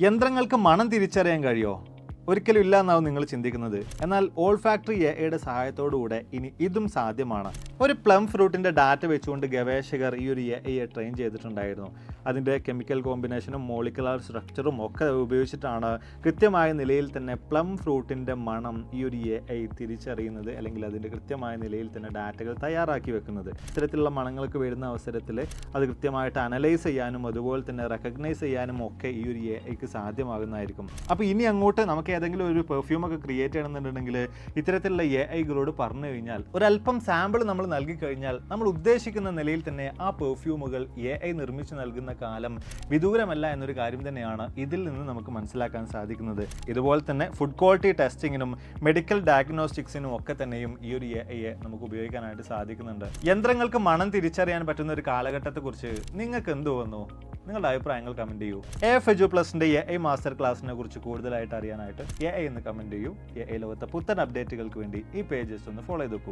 യന്ത്രങ്ങൾക്ക് മണം തിരിച്ചറിയാൻ കഴിയോ? ഒരിക്കലും ഇല്ല എന്നാവും നിങ്ങൾ ചിന്തിക്കുന്നത്. എന്നാൽ ഓൾ ഫാക്ടറി എ ഐയുടെ സഹായത്തോടുകൂടെ ഇനി ഇതും സാധ്യമാണ്. ഒരു പ്ലം ഫ്രൂട്ടിന്റെ ഡാറ്റ വെച്ചുകൊണ്ട് ഗവേഷകർ ഈ ഒരു എ ട്രെയിൻ ചെയ്തിട്ടുണ്ടായിരുന്നു. അതിന്റെ കെമിക്കൽ കോമ്പിനേഷനും മോളിക്കുലർ സ്ട്രക്ചറും ഒക്കെ ഉപയോഗിച്ചിട്ടാണ് കൃത്യമായ നിലയിൽ തന്നെ പ്ലം ഫ്രൂട്ടിന്റെ മണം ഈ ഒരു എ ഐ തിരിച്ചറിയുന്നത് അല്ലെങ്കിൽ അതിന്റെ കൃത്യമായ നിലയിൽ തന്നെ ഡാറ്റകൾ തയ്യാറാക്കി വെക്കുന്നത്. ഇത്തരത്തിലുള്ള മണങ്ങൾക്ക് വരുന്ന അവസരത്തിൽ അത് കൃത്യമായിട്ട് അനലൈസ് ചെയ്യാനും അതുപോലെ തന്നെ റെക്കഗ്നൈസ് ചെയ്യാനും ഒക്കെ ഈ ഒരു എ ഐക്ക് സാധ്യമാകുന്നതായിരിക്കും. അപ്പോൾ ഇനി അങ്ങോട്ട് നമുക്ക് ഏതെങ്കിലും ഒരു പെർഫ്യൂം ഒക്കെ ക്രിയേറ്റ് ചെയ്യണമെന്നുണ്ടെങ്കിൽ ഇത്തരത്തിലുള്ള എ ഐകളോട് പറഞ്ഞു കഴിഞ്ഞാൽ ഒരല്പം സാമ്പിൾ നമ്മൾ നൽകി കഴിഞ്ഞാൽ നമ്മൾ ഉദ്ദേശിക്കുന്ന നിലയിൽ തന്നെ ആ പെർഫ്യൂമുകൾ എ ഐ നിർമ്മിച്ച് നൽകുന്ന കാലം വിദൂരമല്ല എന്നൊരു കാര്യം തന്നെയാണ് ഇതിൽ നിന്ന് നമുക്ക് മനസ്സിലാക്കാൻ സാധിക്കുന്നത്. ഇതുപോലെ തന്നെ ഫുഡ് ക്വാളിറ്റി ടെസ്റ്റിങ്ങിനും മെഡിക്കൽ ഡയഗ്നോസ്റ്റിക്സിനും ഒക്കെ തന്നെയും ഈ ഒരു എ ഐയെ നമുക്ക് ഉപയോഗിക്കാനായിട്ട് സാധിക്കുന്നുണ്ട്. യന്ത്രങ്ങൾക്ക് മണം തിരിച്ചറിയാൻ പറ്റുന്ന ഒരു കാലഘട്ടത്തെക്കുറിച്ച് നിങ്ങൾക്ക് എന്ത് തോന്നുന്നു? നിങ്ങളുടെ അഭിപ്രായങ്ങൾ കമന്റ് ചെയ്യൂ. എ എഫ് എജു പ്ലസിന്റെ എ ഐ മാസ്റ്റർ ക്ലാസ്സിനെ കുറിച്ച് കൂടുതലായിട്ട് അറിയാനായിട്ട് എ ഐ എന്ന് കമന്റ് ചെയ്യൂ. എ ഐ ലോകത്തെ പുത്തൻ അപ്ഡേറ്റുകൾക്ക് വേണ്ടി ഈ പേജസ് ഒന്ന് ഫോളോ ചെയ്ത്